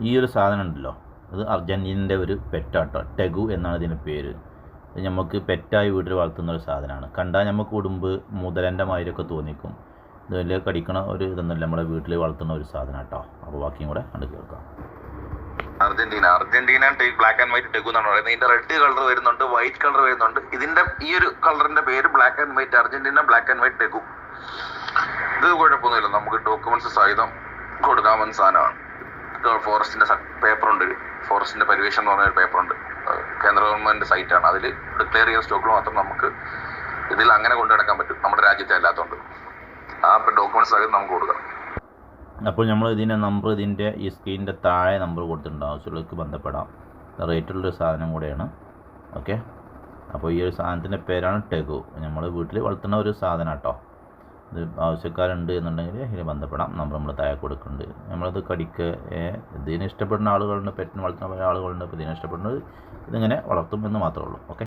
ഈ ഒരു സാധനം ഉണ്ടല്ലോ. അത് അർജന്റീനന്റെ ഒരു പെറ്റാട്ടോ ടെഗു എന്നാണ് ഇതിന്റെ പേര്. നമുക്ക് പെറ്റായി വീട്ടിൽ വളർത്തുന്ന ഒരു സാധനമാണ്. കണ്ടാൽ നമുക്ക് ഉടുമ്പ് മുതലന്റെ മാതിരിയൊക്കെ തോന്നിക്കും. ഇത് വലിയ കടിക്കണ ഒരു ഇതൊന്നുമില്ല. നമ്മുടെ വീട്ടിൽ വളർത്തുന്ന ഒരു സാധനം കേട്ടോ അപ്പോൾ ബാക്കിയും കൂടെ കണ്ട് കേൾക്കാം. Argentina Argentina black and white tegu എന്നാണ് പറയുന്നത്. ഇതിന്റെ റെഡ് കളർ വരുന്നുണ്ട് വൈറ്റ് കളർ വരുന്നുണ്ട്. ഇതിന്റെ ഈ ഒരു കളറിന്റെ പേര് black and white Argentina black and white tegu. ഇത് കുഴപ്പമൊന്നുമില്ല. നമുക്ക് ഡോക്യുമെന്റ്സ് സഹിതം കൊടുക്കാവുന്ന സാധനമാണ്. ഫോറസ്റ്റിന്റെ പേപ്പർ ഉണ്ട്. ഫോറസ്റ്റിന്റെ പരിവേഷം എന്ന് പറഞ്ഞ ഒരു പേപ്പർ ഉണ്ട് കേന്ദ്ര ഗവൺമെന്റ് സൈറ്റ് ആണ്. അതിൽ ഡിക്ലെയർ ചെയ്ത സ്റ്റോക്കുകൾ മാത്രം നമുക്ക് ഇതിൽ അങ്ങനെ കൊണ്ടു നടക്കാൻ പറ്റും. നമ്മുടെ രാജ്യത്തെ അല്ലാത്തതുകൊണ്ട് ആ ഡോക്യുമെന്റ്സ് സഹിതം നമുക്ക് കൊടുക്കാം. അപ്പോൾ നമ്മൾ ഇതിന്റെ നമ്പർ ഇതിന്റെ ഈ സ്ക്രീനിന്റെ താഴെ നമ്പർ കൊടുത്തിട്ടുണ്ട്. ആവശ്യമുള്ളവർക്ക് ബന്ധപ്പെടാം. റേറ്റുള്ളൊരു സാധനം കൂടെയാണ്. ഓക്കെ അപ്പോൾ ഈ ഒരു സാധനത്തിന്റെ പേരാണ് ടെഗു. നമ്മൾ വീട്ടിൽ വളർത്തുന്ന ഒരു സാധനം കേട്ടോ ഇത് ആവശ്യക്കാരുണ്ട് എന്നുണ്ടെങ്കിൽ ഇതിന് ബന്ധപ്പെടാം. നമ്പർ നമ്മൾ താഴെ കൊടുക്കുന്നുണ്ട്. നമ്മളത് കടിക്ക് ഇതിനെ ഇഷ്ടപ്പെടുന്ന ആളുകളുണ്ട് പെറ്റിന് വളർത്തുന്ന ആളുകളുണ്ട് അപ്പോൾ ഇതിനെ ഇഷ്ടപ്പെടുന്നത് ഇതിങ്ങനെ വളർത്തും എന്ന് മാത്രമേ ഉള്ളൂ. ഓക്കെ?